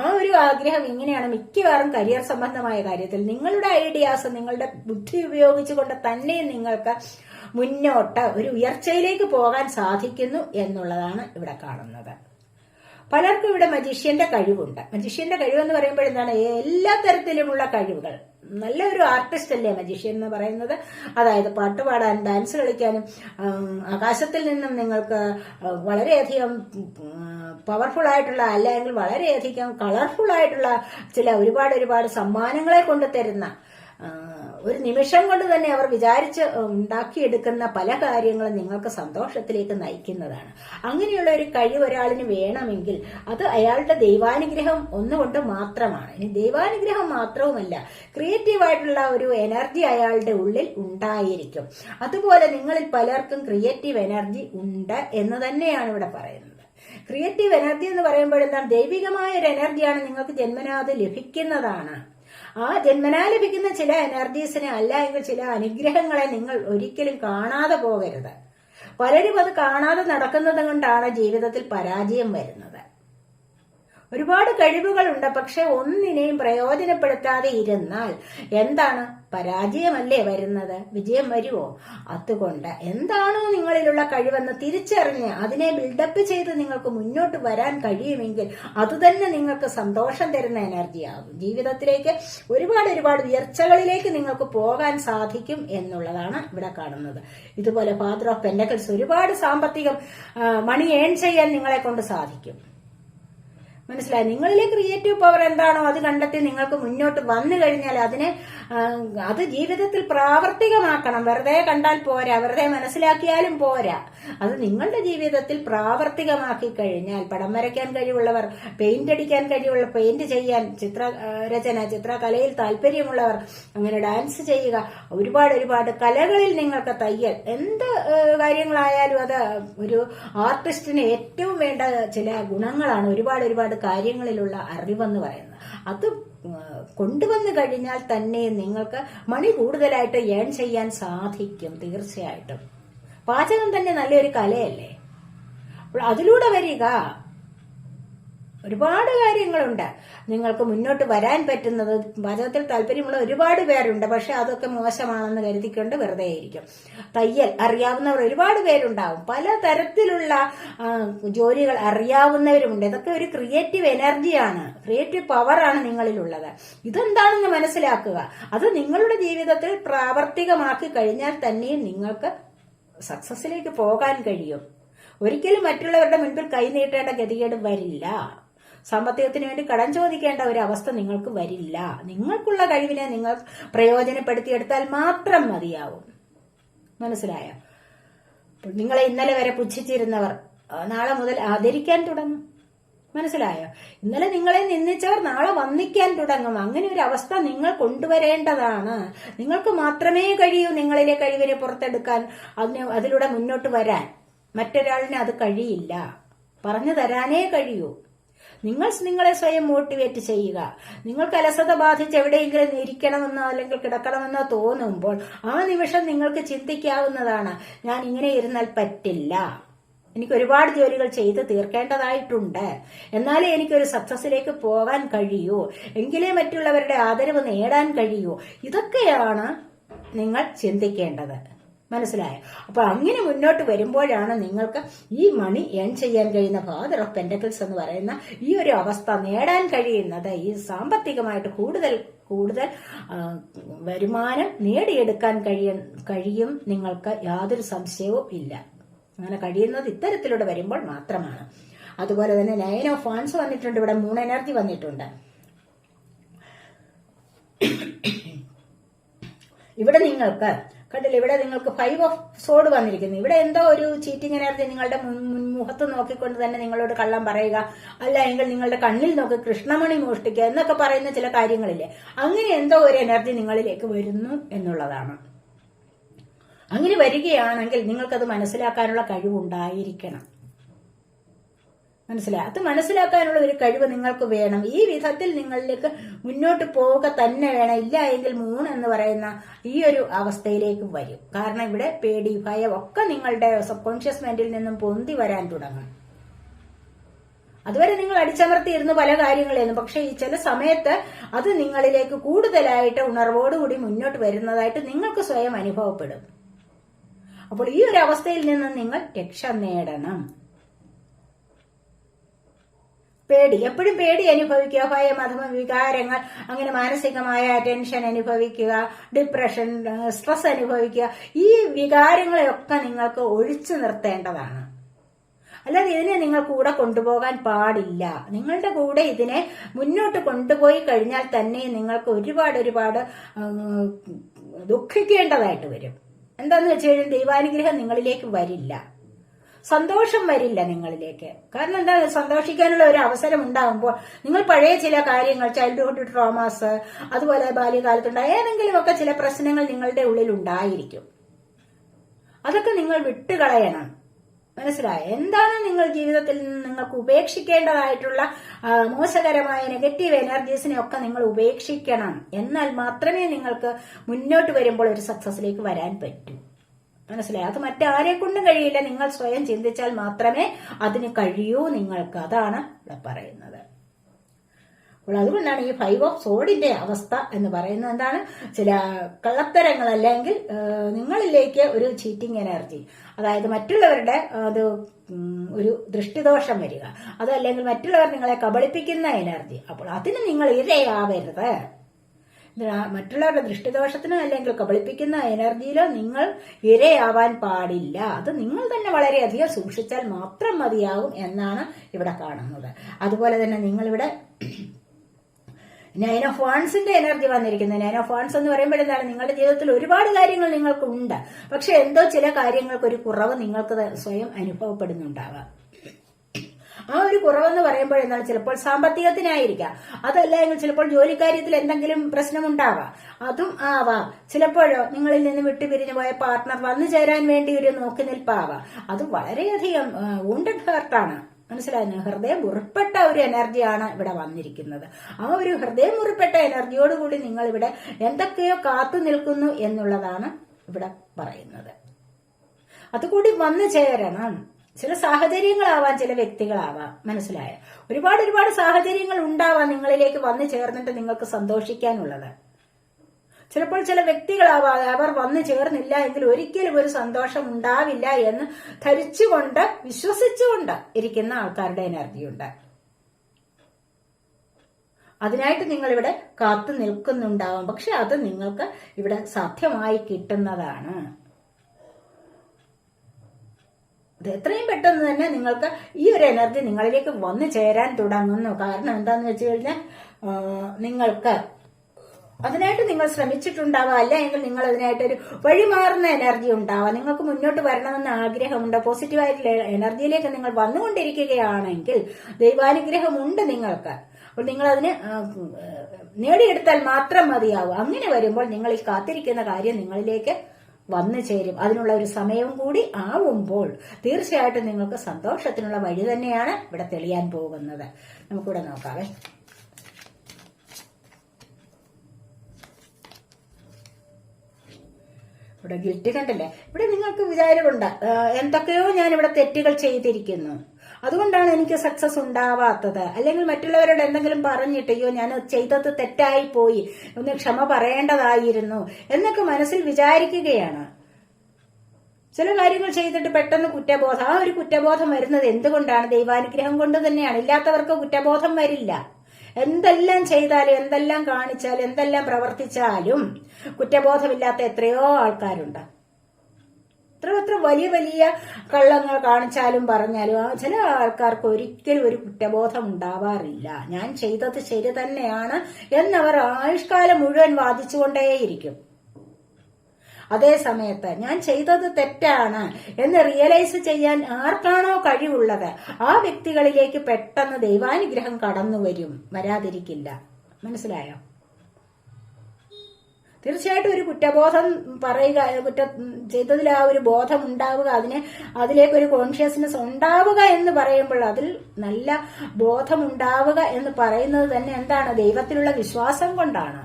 ആ ഒരു ആഗ്രഹം ഇങ്ങനെയാണ് മിക്കവാറും കരിയർ സംബന്ധമായ കാര്യത്തിൽ നിങ്ങളുടെ ഐഡിയാസ് നിങ്ങളുടെ ബുദ്ധി ഉപയോഗിച്ചുകൊണ്ട് തന്നെ നിങ്ങൾക്ക് മുന്നോട്ട് ഒരു ഉയർച്ചയിലേക്ക് പോകാൻ സാധിക്കുന്നു എന്നുള്ളതാണ് ഇവിടെ കാണുന്നത്. പലർക്കും ഇവിടെ മജീഷ്യന്റെ കഴിവുണ്ട്. മജീഷ്യന്റെ കഴിവെന്ന് പറയുമ്പോൾ എന്താണ്? എല്ലാ തരത്തിലുമുള്ള കഴിവുകൾ. നല്ലൊരു ആർട്ടിസ്റ്റ് അല്ലേ മജീഷ്യൻ എന്ന് പറയുന്നത്? അതായത് പാട്ട് പാടാൻ ഡാൻസ് കളിക്കാനും ആകാശത്തിൽ നിന്നും നിങ്ങൾക്ക് വളരെയധികം പവർഫുൾ ആയിട്ടുള്ള അല്ലെങ്കിൽ വളരെയധികം കളർഫുൾ ആയിട്ടുള്ള ചില ഒരുപാട് ഒരുപാട് സമ്മാനങ്ങളെ കൊണ്ട് തരുന്ന ആ, ഒരു നിമിഷം കൊണ്ട് തന്നെ അവർ വിചാരിച്ച് ഉണ്ടാക്കിയെടുക്കുന്ന പല കാര്യങ്ങളും നിങ്ങൾക്ക് സന്തോഷത്തിലേക്ക് നയിക്കുന്നതാണ്. അങ്ങനെയുള്ള ഒരു കഴിവ് ഒരാളിന് വേണമെങ്കിൽ അത് അയാളുടെ ദൈവാനുഗ്രഹം ഒന്നുകൊണ്ട് മാത്രമാണ്. ഇനി ദൈവാനുഗ്രഹം മാത്രവുമല്ല ക്രിയേറ്റീവായിട്ടുള്ള ഒരു എനർജി അയാളുടെ ഉള്ളിൽ ഉണ്ടായിരിക്കും. അതുപോലെ നിങ്ങളിൽ പലർക്കും ക്രിയേറ്റീവ് എനർജി ഉണ്ട് എന്ന് തന്നെയാണ് ഇവിടെ പറയുന്നത്. ക്രിയേറ്റീവ് എനർജി എന്ന് പറയുമ്പോൾ എന്താണ് ദൈവികമായ ഒരു എനർജിയാണ് നിങ്ങൾക്ക് ജന്മനാ ലഭിക്കുന്നതാണ്. ആ ജന്മനാ ലഭിക്കുന്ന ചില എനർജീസിനെ അല്ല എങ്കിൽ ചില അനുഗ്രഹങ്ങളെ നിങ്ങൾ ഒരിക്കലും കാണാതെ പോകരുത്. പലരും അത് കാണാതെ നടക്കുന്നത് കൊണ്ടാണ് ജീവിതത്തിൽ പരാജയം വരുന്നത്. ഒരുപാട് കഴിവുകളുണ്ട് പക്ഷെ ഒന്നിനെയും പ്രയോജനപ്പെടുത്താതെ ഇരുന്നാൽ എന്താണ്? പരാജയമല്ലേ വരുന്നത്? വിജയം വരുമോ അതുകൊണ്ട് എന്താണോ നിങ്ങളിലുള്ള കഴിവെന്ന് തിരിച്ചറിഞ്ഞ് അതിനെ ബിൽഡപ്പ് ചെയ്ത് നിങ്ങൾക്ക് മുന്നോട്ട് വരാൻ കഴിയുമെങ്കിൽ അതുതന്നെ നിങ്ങൾക്ക് സന്തോഷം തരുന്ന എനർജിയാകും ജീവിതത്തിലേക്ക് ഒരുപാട് ഒരുപാട് ഉയർച്ചകളിലേക്ക് നിങ്ങൾക്ക് പോകാൻ സാധിക്കും എന്നുള്ളതാണ് ഇവിടെ കാണുന്നത്. ഇതുപോലെ ഫാദർ ഓഫ് പെൻഡക്കിൾസ് ഒരുപാട് സാമ്പത്തികം മണി ഏൺ ചെയ്യാൻ നിങ്ങളെ കൊണ്ട് സാധിക്കും. മനസ്സിലായി? നിങ്ങളിലെ ക്രിയേറ്റീവ് പവർ എന്താണോ അത് കണ്ടെത്തി നിങ്ങൾക്ക് മുന്നോട്ട് വന്നു കഴിഞ്ഞാൽ അതിനെ അത് ജീവിതത്തിൽ പ്രാവർത്തികമാക്കണം. വെറുതെ കണ്ടാൽ പോരാ. വെറുതെ മനസ്സിലാക്കിയാലും പോരാ. അത് നിങ്ങളുടെ ജീവിതത്തിൽ പ്രാവർത്തികമാക്കി കഴിഞ്ഞാൽ പടം വരയ്ക്കാൻ കഴിവുള്ളവർ പെയിന്റ് അടിക്കാൻ കഴിവുള്ള പെയിന്റ് ചെയ്യാൻ ചിത്ര രചന ചിത്രകലയിൽ താല്പര്യമുള്ളവർ അങ്ങനെ ഡാൻസ് ചെയ്യുക ഒരുപാട് ഒരുപാട് കലകളിൽ നിങ്ങൾക്ക് തയ്യൽ. എന്ത് കാര്യങ്ങളായാലും അത് ഒരു ആർട്ടിസ്റ്റിന് ഏറ്റവും വേണ്ട ചില ഗുണങ്ങളാണ്. ഒരുപാട് ഒരുപാട് കാര്യങ്ങളിലുള്ള അറിവെന്ന് പറയുന്നത്. അത് കൊണ്ടുവന്നു കഴിഞ്ഞാൽ തന്നെ നിങ്ങൾക്ക് മണി കൂടുതലായിട്ട് ഏൺ ചെയ്യാൻ സാധിക്കും തീർച്ചയായിട്ടും. പാചകം തന്നെ നല്ലൊരു കലയല്ലേ? അപ്പോൾ അതിലൂടെ വരിക. ഒരുപാട് കാര്യങ്ങളുണ്ട്. നിങ്ങൾക്ക് മുന്നോട്ട് വരാൻ പറ്റുന്നത് പാചകത്തിൽ താല്പര്യമുള്ള ഒരുപാട് പേരുണ്ട്. പക്ഷെ അതൊക്കെ മോശമാണെന്ന് കരുതിക്കൊണ്ട് വെറുതെ ആയിരിക്കും തയ്യൽ അറിയാവുന്നവർ ഒരുപാട് പേരുണ്ടാവും. പല തരത്തിലുള്ള ജോലികൾ അറിയാവുന്നവരുമുണ്ട്. ഇതൊക്കെ ഒരു ക്രിയേറ്റീവ് എനർജിയാണ് ക്രിയേറ്റീവ് പവറാണ് നിങ്ങളിലുള്ളത്. ഇതെന്താണെന്ന് മനസ്സിലാക്കുക. അത് നിങ്ങളുടെ ജീവിതത്തിൽ പ്രാവർത്തികമാക്കി കഴിഞ്ഞാൽ തന്നെയും നിങ്ങൾക്ക് സക്സസിലേക്ക് പോകാൻ കഴിയും. ഒരിക്കലും മറ്റുള്ളവരുടെ മുൻപിൽ കൈ നീട്ടേണ്ട ഗതികേട് വരില്ല. സാമ്പത്തികത്തിന് വേണ്ടി കടം ചോദിക്കേണ്ട ഒരു അവസ്ഥ നിങ്ങൾക്ക് വരില്ല. നിങ്ങൾക്കുള്ള കഴിവിനെ നിങ്ങൾ പ്രയോജനപ്പെടുത്തിയെടുത്താൽ മാത്രം മതിയാവും. മനസ്സിലായോ? നിങ്ങളെ ഇന്നലെ വരെ പുച്ഛിച്ചിരുന്നവർ നാളെ മുതൽ ആദരിക്കാൻ തുടങ്ങും. മനസ്സിലായോ? ഇന്നലെ നിങ്ങളെ നിന്ദിച്ചവർ നാളെ വന്നിക്കാൻ തുടങ്ങും. അങ്ങനെ ഒരു അവസ്ഥ നിങ്ങൾ കൊണ്ടുവരേണ്ടതാണ്. നിങ്ങൾക്ക് മാത്രമേ കഴിയൂ നിങ്ങളിലെ കഴിവിനെ പുറത്തെടുക്കാൻ അതിന് അതിലൂടെ മുന്നോട്ട് വരാൻ. മറ്റൊരാളിന് അത് കഴിയില്ല. പറഞ്ഞു തരാനേ കഴിയൂ. നിങ്ങൾ നിങ്ങളെ സ്വയം മോട്ടിവേറ്റ് ചെയ്യുക. നിങ്ങൾക്ക് അലസത ബാധിച്ച് എവിടെയെങ്കിലും ഇരിക്കണമെന്നോ അല്ലെങ്കിൽ കിടക്കണമെന്നോ തോന്നുമ്പോൾ ആ നിമിഷം നിങ്ങൾക്ക് ചിന്തിക്കാവുന്നതാണ് ഞാൻ ഇങ്ങനെ ഇരുന്നാൽ പറ്റില്ല. എനിക്ക് ഒരുപാട് ജോലികൾ ചെയ്ത് തീർക്കേണ്ടതായിട്ടുണ്ട്. എന്നാലേ എനിക്കൊരു സക്സസിലേക്ക് പോകാൻ കഴിയൂ. എങ്കിലേ മറ്റുള്ളവരുടെ ആദരവ് നേടാൻ കഴിയൂ. ഇതൊക്കെയാണ് നിങ്ങൾ ചിന്തിക്കേണ്ടത്. മനസ്സിലായോ? അപ്പൊ അങ്ങനെ മുന്നോട്ട് വരുമ്പോഴാണ് നിങ്ങൾക്ക് ഈ മണി ഏൺ ചെയ്യാൻ കഴിയുന്ന ഫാദർ ഓഫ് പെൻഡക്കിൾസ് എന്ന് പറയുന്ന ഈ ഒരു അവസ്ഥ നേടാൻ കഴിയുന്നത് ഈ സാമ്പത്തികമായിട്ട് കൂടുതൽ കൂടുതൽ വരുമാനം നേടിയെടുക്കാൻ കഴിയും കഴിയും നിങ്ങൾക്ക് യാതൊരു സംശയവും ഇല്ല. അങ്ങനെ കഴിയുന്നത് ഇത്തരത്തിലൂടെ വരുമ്പോൾ മാത്രമാണ്. അതുപോലെ തന്നെ നയൻ ഓഫ് ഫാൻസ് വന്നിട്ടുണ്ട്. ഇവിടെ മൂൺ എനർജി വന്നിട്ടുണ്ട്. ഇവിടെ നിങ്ങൾക്ക് കണ്ടില്ല ഇവിടെ നിങ്ങൾക്ക് ഫൈവ് ഓഫ് സോഡ് വന്നിരിക്കുന്നു. ഇവിടെ എന്തോ ഒരു ചീറ്റിംഗ് എനർജി നിങ്ങളുടെ മുഖത്ത് നോക്കിക്കൊണ്ട് തന്നെ നിങ്ങളോട് കള്ളം പറയുക അല്ല എങ്കിൽ നിങ്ങളുടെ കണ്ണിൽ നോക്കി കൃഷ്ണമണി മോഷ്ടിക്കുക എന്നൊക്കെ പറയുന്ന ചില കാര്യങ്ങളില്ലേ. അങ്ങനെ എന്തോ ഒരു എനർജി നിങ്ങളിലേക്ക് വരുന്നു എന്നുള്ളതാണ്. അങ്ങനെ വരികയാണെങ്കിൽ നിങ്ങൾക്കത് മനസ്സിലാക്കാനുള്ള കഴിവുണ്ടായിരിക്കണം. മനസ്സിലായി? അത് മനസ്സിലാക്കാനുള്ള ഒരു കഴിവ് നിങ്ങൾക്ക് വേണം. ഈ വിധത്തിൽ നിങ്ങളിലേക്ക് മുന്നോട്ട് പോവുക തന്നെ വേണം. ഇല്ല എങ്കിൽ മൂൺ എന്ന് പറയുന്ന ഈ ഒരു അവസ്ഥയിലേക്ക് വരും. കാരണം ഇവിടെ പേടി ഭയം ഒക്കെ നിങ്ങളുടെ സബ് കോൺഷ്യസ് മൈൻഡിൽ നിന്നും പൊന്തി വരാൻ തുടങ്ങും. അതുവരെ നിങ്ങൾ അടിച്ചമർത്തിയിരുന്ന പല കാര്യങ്ങളായിരുന്നു പക്ഷെ ഈ ചില സമയത്ത് അത് നിങ്ങളിലേക്ക് കൂടുതലായിട്ട് ഉണർവോടുകൂടി മുന്നോട്ട് വരുന്നതായിട്ട് നിങ്ങൾക്ക് സ്വയം അനുഭവപ്പെടും. അപ്പോൾ ഈ ഒരു അവസ്ഥയിൽ നിന്ന് നിങ്ങൾ രക്ഷ നേടണം. പേടി. എപ്പോഴും പേടി അനുഭവിക്കുക. ഭയം അഥവാ വികാരങ്ങൾ അങ്ങനെ മാനസികമായ ടെൻഷൻ അനുഭവിക്കുക. ഡിപ്രഷൻ സ്ട്രെസ് അനുഭവിക്കുക. ഈ വികാരങ്ങളെയൊക്കെ നിങ്ങൾക്ക് ഒഴിച്ചു നിർത്തേണ്ടതാണ്. അല്ലാതെ ഇതിനെ നിങ്ങൾ കൂടെ കൊണ്ടുപോകാൻ പാടില്ല. നിങ്ങളുടെ കൂടെ ഇതിനെ മുന്നോട്ട് കൊണ്ടുപോയി കഴിഞ്ഞാൽ തന്നെ നിങ്ങൾക്ക് ഒരുപാട് ഒരുപാട് ദുഃഖിക്കേണ്ടതായിട്ട് വരും. എന്താന്ന് വെച്ച് കഴിഞ്ഞാൽ ദൈവാനുഗ്രഹം നിങ്ങളിലേക്ക് വരില്ല. സന്തോഷം വരില്ല നിങ്ങളിലേക്ക്. കാരണം എന്താ സന്തോഷിക്കാനുള്ള ഒരു അവസരം ഉണ്ടാകുമ്പോൾ നിങ്ങൾ പഴയ ചില കാര്യങ്ങൾ ചൈൽഡ്ഹുഡ് ട്രോമാസ് അതുപോലെ ബാല്യകാലത്തുണ്ടായ ഏതെങ്കിലുമൊക്കെ ചില പ്രശ്നങ്ങൾ നിങ്ങളുടെ ഉള്ളിൽ ഉണ്ടായിരിക്കും. അതൊക്കെ നിങ്ങൾ വിട്ടുകളയണം. മനസ്സിലായ? എന്താണ് നിങ്ങൾ ജീവിതത്തിൽ നിങ്ങൾക്ക് ഉപേക്ഷിക്കേണ്ടതായിട്ടുള്ള മോശകരമായ നെഗറ്റീവ് എനർജീസിനെ ഒക്കെ നിങ്ങൾ ഉപേക്ഷിക്കണം. എന്നാൽ മാത്രമേ നിങ്ങൾക്ക് മുന്നോട്ട് വരുമ്പോൾ ഒരു സക്സസിലേക്ക് വരാൻ പറ്റൂ. മനസ്സിലായി? അത് മറ്റാരെ കൊണ്ടും കഴിയില്ല. നിങ്ങൾ സ്വയം ചിന്തിച്ചാൽ മാത്രമേ അതിന് കഴിയൂ നിങ്ങൾക്ക്. അതാണ് ഇവിടെ പറയുന്നത്. അപ്പോൾ അതുകൊണ്ടാണ് ഈ ഫൈവ് ഓഫ് സോഡിന്റെ അവസ്ഥ എന്ന് പറയുന്നത് എന്താണ്? ചില കള്ളത്തരങ്ങൾ അല്ലെങ്കിൽ നിങ്ങളിലേക്ക് ഒരു ചീറ്റിംഗ് എനർജി അതായത് മറ്റുള്ളവരുടെ അത് ഒരു ദൃഷ്ടിദോഷം വരിക. അതല്ലെങ്കിൽ മറ്റുള്ളവർ നിങ്ങളെ കബളിപ്പിക്കുന്ന എനർജി അപ്പോൾ അതിന് നിങ്ങൾ ഇരയാവരുത്. മറ്റുള്ളവരുടെ ദൃഷ്ടിദോഷത്തിനോ അല്ലെങ്കിൽ കബളിപ്പിക്കുന്ന എനർജിയിലോ നിങ്ങൾ ഇരയാവാൻ പാടില്ല. അത് നിങ്ങൾ തന്നെ വളരെയധികം സൂക്ഷിച്ചാൽ മാത്രം മതിയാകും എന്നാണ് ഇവിടെ കാണുന്നത്. അതുപോലെ തന്നെ നിങ്ങളിവിടെ നൈൻ ഓഫ് വാൺസിന്റെ എനർജി വന്നിരിക്കുന്നത് നൈൻ ഓഫ് വാൺസ് എന്ന് പറയുമ്പോൾ എന്താണ്? നിങ്ങളുടെ ജീവിതത്തിൽ ഒരുപാട് കാര്യങ്ങൾ നിങ്ങൾക്കുണ്ട്. പക്ഷെ എന്തോ ചില കാര്യങ്ങൾക്ക് ഒരു കുറവ് നിങ്ങൾക്ക് സ്വയം അനുഭവപ്പെടുന്നുണ്ടാവാം. ആ ഒരു കുറവെന്ന് പറയുമ്പോൾ എന്താണ്? ചിലപ്പോൾ സാമ്പത്തികത്തിനായിരിക്കാം. അതല്ല എങ്കിൽ ചിലപ്പോൾ ജോലിക്കാര്യത്തിൽ എന്തെങ്കിലും പ്രശ്നമുണ്ടാവാം. അതും ആവാം. ചിലപ്പോഴോ നിങ്ങളിൽ നിന്ന് വിട്ടുപിരിഞ്ഞു പോയ പാർട്ട്ണർ വന്നു ചേരാൻ വേണ്ടി ഒരു നോക്കി നിൽപ്പാവാം അത് വളരെയധികം ഊണ്ടഡ് ഹേർട്ടാണ് മനസ്സിലായിരുന്നു ഹൃദയം ഉറപ്പെട്ട ഒരു എനർജിയാണ് ഇവിടെ വന്നിരിക്കുന്നത്. ആ ഒരു ഹൃദയം ഉറപ്പെട്ട എനർജിയോടുകൂടി നിങ്ങൾ ഇവിടെ എന്തൊക്കെയോ കാത്തു നിൽക്കുന്നു എന്നുള്ളതാണ് ഇവിടെ പറയുന്നത്. അതുകൂടി വന്നു ചേരണം. ചില സാഹചര്യങ്ങളാവാം ചില വ്യക്തികളാവാം. മനസ്സിലായ? ഒരുപാട് ഒരുപാട് സാഹചര്യങ്ങൾ ഉണ്ടാവാം നിങ്ങളിലേക്ക് വന്നു ചേർന്നിട്ട് നിങ്ങൾക്ക് സന്തോഷിക്കാനുള്ളത്. ചിലപ്പോൾ ചില വ്യക്തികളാവാം അവർ വന്നു ചേർന്നില്ല എങ്കിൽ ഒരിക്കലും ഒരു സന്തോഷം ഉണ്ടാവില്ല എന്ന് ധരിച്ചുകൊണ്ട് വിശ്വസിച്ചുകൊണ്ട് ഇരിക്കുന്ന ആൾക്കാരുടെ എനർജിയുണ്ട്. അതിനായിട്ട് നിങ്ങൾ ഇവിടെ കാത്തു നിൽക്കുന്നുണ്ടാവും. പക്ഷെ അത് നിങ്ങൾക്ക് ഇവിടെ സാധ്യമായി കിട്ടുന്നതാണ് ഇത് എത്രയും പെട്ടെന്ന് തന്നെ നിങ്ങൾക്ക് ഈ ഒരു എനർജി നിങ്ങളിലേക്ക് വന്നു ചേരാൻ തുടങ്ങുന്നു. കാരണം എന്താന്ന് വെച്ച് കഴിഞ്ഞാൽ നിങ്ങൾക്ക് അതിനായിട്ട് നിങ്ങൾ ശ്രമിച്ചിട്ടുണ്ടാവാം. അല്ല എങ്കിൽ നിങ്ങൾ അതിനായിട്ടൊരു വഴിമാറുന്ന എനർജി ഉണ്ടാവാം. നിങ്ങൾക്ക് മുന്നോട്ട് വരണമെന്ന് ആഗ്രഹമുണ്ട്. പോസിറ്റീവായിട്ടുള്ള എനർജിയിലേക്ക് നിങ്ങൾ വന്നുകൊണ്ടിരിക്കുകയാണെങ്കിൽ ദൈവാനുഗ്രഹമുണ്ട് നിങ്ങൾക്ക്. അപ്പോൾ നിങ്ങൾ അതിന് നേടിയെടുത്താൽ മാത്രം മതിയാവും. അങ്ങനെ വരുമ്പോൾ നിങ്ങൾ ഈ കാത്തിരിക്കുന്ന കാര്യം നിങ്ങളിലേക്ക് വന്നു ചേരും. അതിനുള്ള ഒരു സമയവും കൂടി ആവുമ്പോൾ തീർച്ചയായിട്ടും നിങ്ങൾക്ക് സന്തോഷത്തിനുള്ള വഴി തന്നെയാണ് ഇവിടെ തെളിയാൻ പോകുന്നത്. നമുക്കിവിടെ നോക്കാവേ ഇവിടെ ഗിൽറ്റ് കണ്ടല്ലേ? ഇവിടെ നിങ്ങൾക്ക് വിചാരമുണ്ട്. എന്തൊക്കെയോ ഞാൻ ഇവിടെ തെറ്റുകൾ ചെയ്തിരിക്കുന്നു. അതുകൊണ്ടാണ് എനിക്ക് സക്സസ് ഉണ്ടാവാത്തത്. അല്ലെങ്കിൽ മറ്റുള്ളവരോട് എന്തെങ്കിലും പറഞ്ഞിട്ട് അയ്യോ ഞാൻ ചെയ്തത് തെറ്റായി പോയി ഒന്ന് ക്ഷമ പറയേണ്ടതായിരുന്നു എന്നൊക്കെ മനസ്സിൽ വിചാരിക്കുകയാണ്. ചില കാര്യങ്ങൾ ചെയ്തിട്ട് പെട്ടെന്ന് കുറ്റബോധം ആ ഒരു കുറ്റബോധം വരുന്നത് എന്തുകൊണ്ടാണ്? ദൈവാനുഗ്രഹം കൊണ്ട് തന്നെയാണ്. ഇല്ലാത്തവർക്ക് കുറ്റബോധം വരില്ല. എന്തെല്ലാം ചെയ്താലും എന്തെല്ലാം കാണിച്ചാലും എന്തെല്ലാം പ്രവർത്തിച്ചാലും കുറ്റബോധമില്ലാത്ത എത്രയോ ആൾക്കാരുണ്ട്. എത്ര എത്ര വലിയ വലിയ കള്ളങ്ങൾ കാണിച്ചാലും പറഞ്ഞാലും ചില ആൾക്കാർക്ക് ഒരിക്കലും ഒരു കുറ്റബോധം ഉണ്ടാവാറില്ല. ഞാൻ ചെയ്തത് ശരി തന്നെയാണ് എന്നവർ ആയുഷ്കാലം മുഴുവൻ വാദിച്ചുകൊണ്ടേയിരിക്കും. അതേ സമയത്ത് ഞാൻ ചെയ്തത് തെറ്റാണ് എന്ന് റിയലൈസ് ചെയ്യാൻ ആർക്കാണോ കഴിവുള്ളത്? ആ വ്യക്തികളിലേക്ക് പെട്ടെന്ന് ദൈവാനുഗ്രഹം കടന്നു വരും വരാതിരിക്കില്ല. മനസ്സിലായോ? തീർച്ചയായിട്ടും ഒരു കുറ്റബോധം പറയുക കുറ്റ ചെയ്തതിൽ ആ ഒരു ബോധം ഉണ്ടാവുക അതിനെ അതിലേക്ക് ഒരു കോൺഷ്യസ്നെസ് ഉണ്ടാവുക എന്ന് പറയുമ്പോൾ അതിൽ നല്ല ബോധം ഉണ്ടാവുക എന്ന് പറയുന്നത് തന്നെ എന്താണ്? ദൈവത്തിലുള്ള വിശ്വാസം കൊണ്ടാണ്.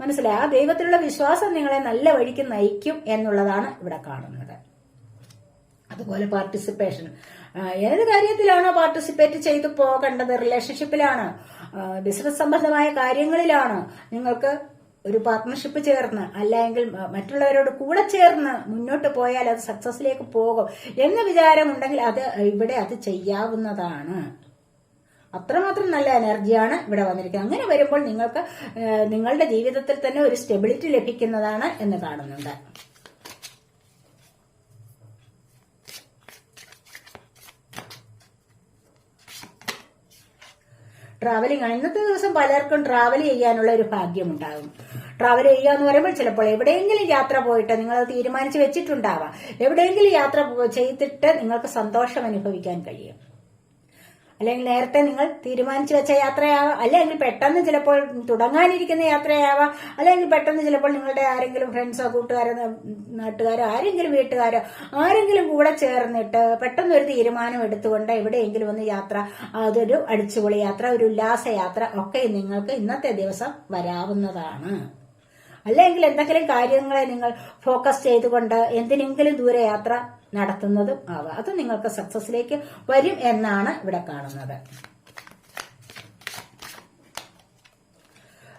മനസ്സിലായി? ആ ദൈവത്തിലുള്ള വിശ്വാസം നിങ്ങളെ നല്ല വഴിക്ക് നയിക്കും എന്നുള്ളതാണ് ഇവിടെ കാണുന്നത്. അതുപോലെ പാർട്ടിസിപ്പേഷൻ ഏത് കാര്യത്തിലാണോ പാർട്ടിസിപ്പേറ്റ് ചെയ്തു പോകേണ്ടത്? റിലേഷൻഷിപ്പിലാണ് ബിസിനസ് സംബന്ധമായ കാര്യങ്ങളിലാണ്. നിങ്ങൾക്ക് ഒരു പാർട്ട്ണർഷിപ്പ് ചേർന്ന് അല്ലെങ്കിൽ മറ്റുള്ളവരോട് കൂടെ ചേർന്ന് മുന്നോട്ട് പോയാൽ അത് സക്സസിലേക്ക് പോകും എന്ന വിചാരമുണ്ടെങ്കിൽ അത് ഇവിടെ അത് ചെയ്യാവുന്നതാണ്. അത്രമാത്രം നല്ല എനർജിയാണ് ഇവിടെ വന്നിരിക്കുന്നത്. അങ്ങനെ വരുമ്പോൾ നിങ്ങൾക്ക് നിങ്ങളുടെ ജീവിതത്തിൽ തന്നെ ഒരു സ്റ്റെബിലിറ്റി ലഭിക്കുന്നതാണ് എന്ന് കാണുന്നുണ്ട്. ട്രാവലിംഗ് ആണ്. ഇന്നത്തെ ദിവസം പലർക്കും ട്രാവൽ ചെയ്യാനുള്ള ഒരു ഭാഗ്യം ഉണ്ടാകും. ട്രാവൽ ചെയ്യുക എന്ന് പറയുമ്പോൾ ചിലപ്പോൾ എവിടെയെങ്കിലും യാത്ര പോയിട്ട് നിങ്ങൾ തീരുമാനിച്ചു വെച്ചിട്ടുണ്ടാവാം. എവിടെയെങ്കിലും യാത്ര ചെയ്തിട്ട് നിങ്ങൾക്ക് സന്തോഷം അനുഭവിക്കാൻ കഴിയും. അല്ലെങ്കിൽ നേരത്തെ നിങ്ങൾ തീരുമാനിച്ചു വെച്ച യാത്രയാവാം. അല്ലെങ്കിൽ പെട്ടെന്ന് ചിലപ്പോൾ തുടങ്ങാനിരിക്കുന്ന യാത്രയാവാം. അല്ലെങ്കിൽ പെട്ടെന്ന് ചിലപ്പോൾ നിങ്ങളുടെ ആരെങ്കിലും ഫ്രണ്ട്സോ കൂട്ടുകാരോ നാട്ടുകാരോ ആരെങ്കിലും വീട്ടുകാരോ ആരെങ്കിലും കൂടെ ചേർന്നിട്ട് പെട്ടെന്ന് ഒരു തീരുമാനം എടുത്തുകൊണ്ട് എവിടെയെങ്കിലും ഒന്ന് യാത്ര അതൊരു അടിച്ചുപൊളി യാത്ര ഒരു ഉല്ലാസ യാത്ര ഒക്കെ നിങ്ങൾക്ക് ഇന്നത്തെ ദിവസം വരാവുന്നതാണ്. അല്ലെങ്കിൽ എന്തെങ്കിലും കാര്യങ്ങളെ നിങ്ങൾ ഫോക്കസ് ചെയ്തുകൊണ്ട് എന്തിനെങ്കിലും ദൂരെ യാത്ര നടത്തുന്നതും ആവാം. അത് നിങ്ങൾക്ക് സക്സസിലേക്ക് വരും എന്നാണ് ഇവിടെ കാണുന്നത്.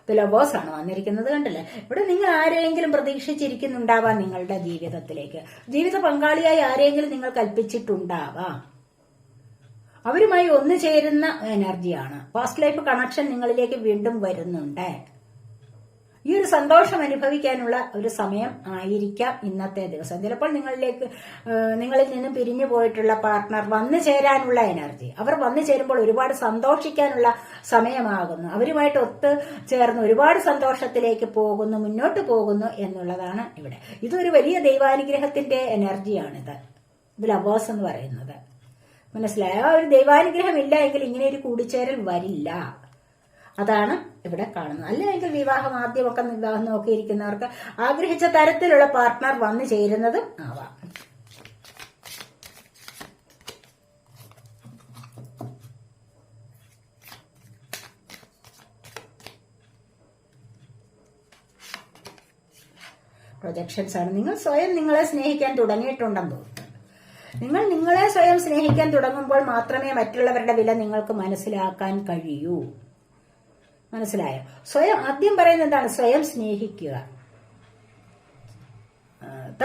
ലവേഴ്സ് ആണ് വന്നിരിക്കുന്നത് കണ്ടില്ലേ? ഇവിടെ നിങ്ങൾ ആരെയെങ്കിലും പ്രതീക്ഷിച്ചിരിക്കുന്നുണ്ടാവാം നിങ്ങളുടെ ജീവിതത്തിലേക്ക്. ജീവിത പങ്കാളിയായി ആരെയെങ്കിലും നിങ്ങൾ കൽപ്പിച്ചിട്ടുണ്ടാവാം. അവരുമായി ഒന്നു ചേരുന്ന എനർജിയാണ് പാസ്റ്റ് ലൈഫ് കണക്ഷൻ നിങ്ങളിലേക്ക് വീണ്ടും വരുന്നുണ്ട്. ഈ ഒരു സന്തോഷം അനുഭവിക്കാനുള്ള ഒരു സമയം ആയിരിക്കാം ഇന്നത്തെ ദിവസം. ചിലപ്പോൾ നിങ്ങളിലേക്ക് നിങ്ങളിൽ നിന്നും പിരിഞ്ഞു പോയിട്ടുള്ള പാർട്ട്ണർ വന്നു ചേരാനുള്ള എനർജി അവർ വന്നു ചേരുമ്പോൾ ഒരുപാട് സന്തോഷിക്കാനുള്ള സമയമാകുന്നു. അവരുമായിട്ട് ഒത്ത് ചേർന്ന് ഒരുപാട് സന്തോഷത്തിലേക്ക് പോകുന്നു മുന്നോട്ട് പോകുന്നു എന്നുള്ളതാണ് ഇവിടെ. ഇതൊരു വലിയ ദൈവാനുഗ്രഹത്തിന്റെ എനർജിയാണിത് ഇത് ലവേഴ്സ് എന്ന് പറയുന്നത്. മനസ്സിലായോ? ഒരു ദൈവാനുഗ്രഹം ഇല്ല എങ്കിൽ ഇങ്ങനെ ഒരു കൂടിച്ചേരൽ വരില്ല. അതാണ് ഇവിടെ കാണുന്നത്. അല്ലെങ്കിൽ വിവാഹം ആദ്യമൊക്കെ വിവാഹം നോക്കിയിരിക്കുന്നവർക്ക് ആഗ്രഹിച്ച തരത്തിലുള്ള പാർട്ട്ണർ വന്നു ചേരുന്നതും ആവാം. പ്രൊജക്ഷൻസ് ആണ്. നിങ്ങൾ സ്വയം നിങ്ങളെ സ്നേഹിക്കാൻ തുടങ്ങിയിട്ടുണ്ടെന്ന് തോന്നുന്നു. നിങ്ങൾ നിങ്ങളെ സ്വയം സ്നേഹിക്കാൻ തുടങ്ങുമ്പോൾ മാത്രമേ മറ്റുള്ളവരുടെ വില നിങ്ങൾക്ക് മനസ്സിലാക്കാൻ കഴിയൂ. മനസ്സിലായോ? സ്വയം ആദ്യം പറയുന്നത് എന്താണ്? സ്വയം സ്നേഹിക്കുക.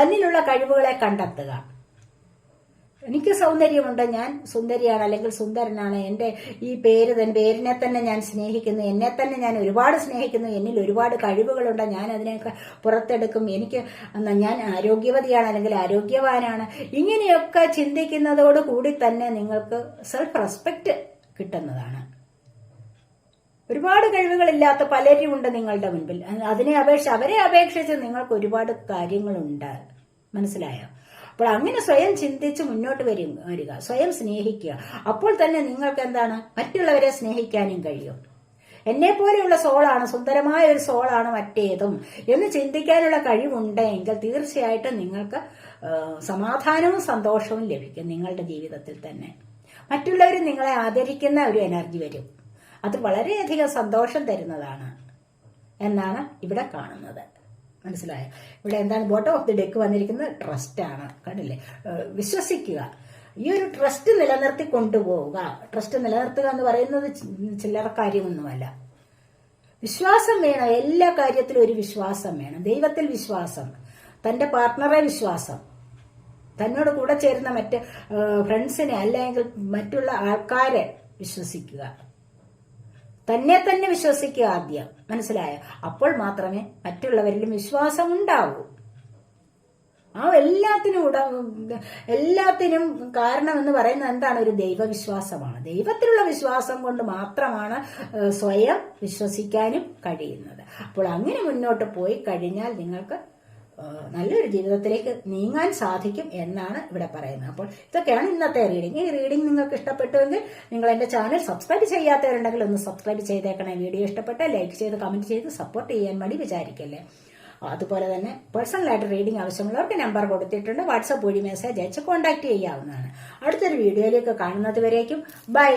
തന്നിലുള്ള കഴിവുകളെ കണ്ടെത്തുക. എനിക്ക് സൗന്ദര്യമുണ്ട് ഞാൻ സുന്ദരിയാണ് അല്ലെങ്കിൽ സുന്ദരനാണ്. എന്റെ ഈ പേര് തന്നെ പേരിനെ തന്നെ ഞാൻ സ്നേഹിക്കുന്നു. എന്നെ തന്നെ ഞാൻ ഒരുപാട് സ്നേഹിക്കുന്നു. എന്നിൽ ഒരുപാട് കഴിവുകളുണ്ട്. ഞാൻ അതിനെയൊക്കെ പുറത്തെടുക്കും. എനിക്ക് ഞാൻ ആരോഗ്യവതിയാണ് അല്ലെങ്കിൽ ആരോഗ്യവാനാണ്. ഇങ്ങനെയൊക്കെ ചിന്തിക്കുന്നതോട് കൂടി തന്നെ നിങ്ങൾക്ക് സെൽഫ് റെസ്പെക്റ്റ് കിട്ടുന്നതാണ്. ഒരുപാട് കഴിവുകളില്ലാത്ത പലരും ഉണ്ട് നിങ്ങളുടെ മുൻപിൽ. അതിനെ അപേക്ഷ അവരെ അപേക്ഷിച്ച് നിങ്ങൾക്ക് ഒരുപാട് കാര്യങ്ങളുണ്ട്. മനസ്സിലായോ? അപ്പോൾ അങ്ങനെ സ്വയം ചിന്തിച്ച് മുന്നോട്ട് വരും വരിക സ്വയം സ്നേഹിക്കുക. അപ്പോൾ തന്നെ നിങ്ങൾക്ക് എന്താണ്? മറ്റുള്ളവരെ സ്നേഹിക്കാനും കഴിയും. എന്നെ പോലെയുള്ള സോളാണ് സുന്ദരമായ ഒരു സോളാണ് മറ്റേതും. എന്ന് ചിന്തിക്കാനുള്ള കഴിവുണ്ടെങ്കിൽ തീർച്ചയായിട്ടും നിങ്ങൾക്ക് സമാധാനവും സന്തോഷവും ലഭിക്കും നിങ്ങളുടെ ജീവിതത്തിൽ തന്നെ. മറ്റുള്ളവർ നിങ്ങളെ ആദരിക്കുന്ന ഒരു എനർജി വരും. അത് വളരെയധികം സന്തോഷം തരുന്നതാണ് എന്നാണ് ഇവിടെ കാണുന്നത്. മനസ്സിലായോ? ഇവിടെ എന്താണ് ബോട്ടം ഓഫ് ദി ഡെക്ക് വന്നിരിക്കുന്നത് ട്രസ്റ്റാണ് കണ്ടില്ലേ? വിശ്വസിക്കുക. ഈ ഒരു ട്രസ്റ്റ് നിലനിർത്തി കൊണ്ടുപോവുക. ട്രസ്റ്റ് നിലനിർത്തുക എന്ന് പറയുന്നത് ചില്ലറ കാര്യമൊന്നുമല്ല. വിശ്വാസം വേണം. എല്ലാ കാര്യത്തിലും ഒരു വിശ്വാസം വേണം. ദൈവത്തിൽ വിശ്വാസം. തന്റെ പാർട്ട്ണറെ വിശ്വാസം. തന്നോട് കൂടെ ചേരുന്ന മറ്റ് ഫ്രണ്ട്സിനെ അല്ലെങ്കിൽ മറ്റുള്ള ആൾക്കാരെ വിശ്വസിക്കുക. തന്നെ തന്നെ വിശ്വസിക്കുക ആദ്യം. മനസ്സിലായ? അപ്പോൾ മാത്രമേ മറ്റുള്ളവരിലും വിശ്വാസം ഉണ്ടാവൂ. ആ എല്ലാത്തിനും ഉട എല്ലാത്തിനും കാരണം എന്ന് പറയുന്നത് എന്താണ്? ഒരു ദൈവവിശ്വാസമാണ്. ദൈവത്തിലുള്ള വിശ്വാസം കൊണ്ട് മാത്രമാണ് സ്വയം വിശ്വസിക്കാനും കഴിയുന്നത്. അപ്പോൾ അങ്ങനെ മുന്നോട്ട് പോയി കഴിഞ്ഞാൽ നിങ്ങൾക്ക് നല്ലൊരു ജീവിതത്തിലേക്ക് നീങ്ങാൻ സാധിക്കും എന്നാണ് ഇവിടെ പറയുന്നത്. അപ്പോൾ ഇതൊക്കെയാണ് ഇന്നത്തെ റീഡിംഗ് ഈ റീഡിംഗ് നിങ്ങൾക്ക് ഇഷ്ടപ്പെട്ടുവെങ്കിൽ നിങ്ങൾ എന്റെ ചാനൽ സബ്സ്ക്രൈബ് ചെയ്യാത്തവരുണ്ടെങ്കിൽ ഒന്ന് സബ്സ്ക്രൈബ് ചെയ്തേക്കണേ. വീഡിയോ ഇഷ്ടപ്പെട്ട് ലൈക്ക് ചെയ്ത് കമന്റ് ചെയ്ത് സപ്പോർട്ട് ചെയ്യാൻ വേണ്ടി വിചാരിക്കല്ലേ. അതുപോലെ തന്നെ പേഴ്സണലായിട്ട് റീഡിംഗ് ആവശ്യമുള്ളവർക്ക് നമ്പർ കൊടുത്തിട്ടുണ്ട്. വാട്സപ്പ് വഴി മെസ്സേജ് അയച്ച് കോൺടാക്ട് ചെയ്യാവുന്നതാണ്. അടുത്തൊരു വീഡിയോയിലേക്ക് കാണുന്നത് വരേക്കും. ബൈ